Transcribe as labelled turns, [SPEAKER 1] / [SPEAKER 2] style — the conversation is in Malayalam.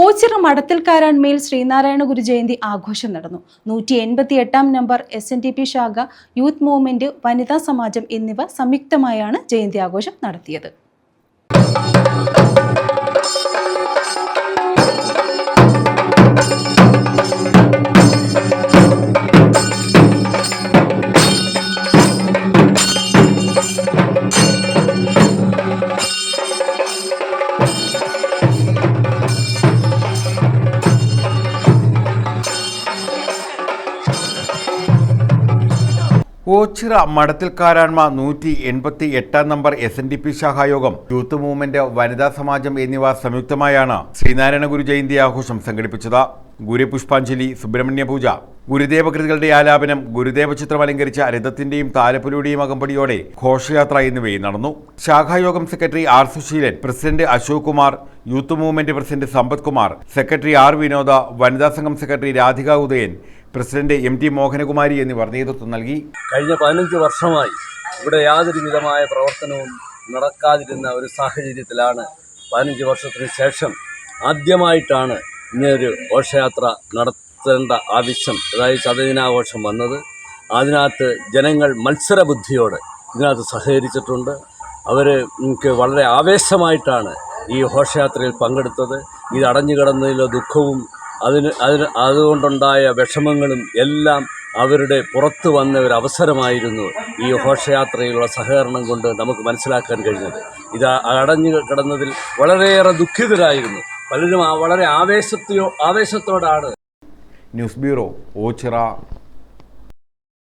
[SPEAKER 1] ഓച്ചിറ മടത്തിൽക്കാരാൻമേൽ ശ്രീനാരായണ ഗുരു ജയന്തി ആഘോഷം നടന്നു. നൂറ്റി എൺപത്തി എട്ടാം number S N D P ശാഖ യൂത്ത് മൂവ്മെന്റ് വനിതാ സമാജം എന്നിവ സംയുക്തമായാണ് ജയന്തി ആഘോഷം നടത്തിയത്.
[SPEAKER 2] ഓച്ചിറ മടത്തിൽക്കാരാൺമ നൂറ്റി എൺപത്തി എട്ടാം number S N D P ശാഖായോഗം youth movement വനിതാ സമാജം എന്നിവ സംയുക്തമായാണ് ശ്രീനാരായണ ഗുരു ജയന്തി ആഘോഷം സംഘടിപ്പിച്ചത്. ഗുരുപുഷ്പാഞ്ജലി സുബ്രഹ്മണ്യ പൂജ ഗുരുദേവ കൃതികളുടെ ആലാപനം ഗുരുദേവ ചിത്രം അലങ്കരിച്ച രഥത്തിന്റെയും താലപ്പൊലിയുടെയും അകമ്പടിയോടെ ഘോഷയാത്ര എന്നിവയും നടന്നു. ശാഖായോഗം secretary R Susheelan president Ashok Kumar youth movement president Sampath Kumar secretary R Vinoda വനിതാ സംഘം secretary Radhika Udayan president M T Mohanakumari എന്നിവർ നേതൃത്വം നൽകി.
[SPEAKER 3] കഴിഞ്ഞ പതിനഞ്ച് വർഷമായി ഇവിടെ യാതൊരു വിധമായ പ്രവർത്തനവും നടക്കാതിരുന്ന ഒരു സാഹചര്യത്തിലാണ് പതിനഞ്ച് വർഷത്തിന് ശേഷം ആദ്യമായിട്ടാണ് ഇങ്ങനൊരു ഘോഷയാത്ര നടത്തേണ്ട ആവശ്യം അതായത് ചതദിനാഘോഷം വന്നത്. അതിനകത്ത് ജനങ്ങൾ മത്സരബുദ്ധിയോടെ ഇതിനകത്ത് സഹകരിച്ചിട്ടുണ്ട്. അവർ വളരെ ആവേശമായിട്ടാണ് ഈ ഘോഷയാത്രയിൽ പങ്കെടുത്തത്. ഇത് അടഞ്ഞു കിടന്നതിലെ ദുഃഖവും അതിന് അതിന് അതുകൊണ്ടുണ്ടായ വിഷമങ്ങളും എല്ലാം അവരുടെ പുറത്തു വന്ന ഒരു അവസരമായിരുന്നു ഈ ഘോഷയാത്രയിലുള്ള സഹകരണം കൊണ്ട് നമുക്ക് മനസ്സിലാക്കാൻ കഴിഞ്ഞത്. ഇത് അടഞ്ഞു കിടന്നതിൽ വളരെയേറെ ദുഃഖിതരായിരുന്നു. പലരും വളരെ ആവേശത്തെയോ ആവേശത്തോടാണ്.
[SPEAKER 2] News bureau Ochira.